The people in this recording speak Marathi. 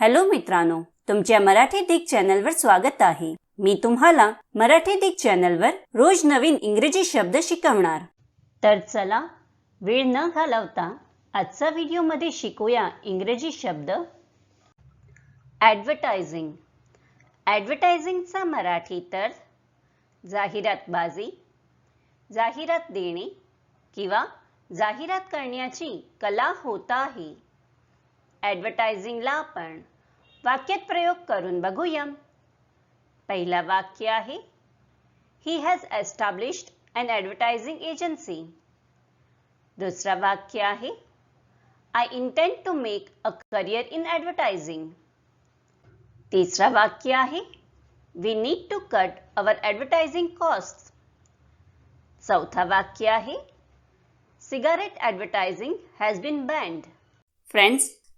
हॅलो मित्रांनो तुमच्या मराठी दिग चॅनलवर स्वागत आहे. मी तुम्हाला मराठी दिग चॅनलवर रोज नवीन इंग्रजी शब्द शिकवणार. तर चला वेळ न घालवता आजचा व्हिडिओमध्ये शिकूया इंग्रजी शब्द. ॲडव्हर्टायझिंग ॲडव्हर्टायझिंगचा मराठी तर जाहिरातबाजी जाहिरात देणे किंवा जाहिरात करण्याची कला होत आहे. ॲडव्हर्टायझिंगला आपण वाक्यात प्रयोग करून बघूया पहिला वाक्य आहे he has established an advertising agency दुसरा वाक्य आहे I intend to make a career in advertising तिसरा वाक्य आहे we need to cut our advertising cost चौथा वाक्य आहे cigarette advertising has been banned friends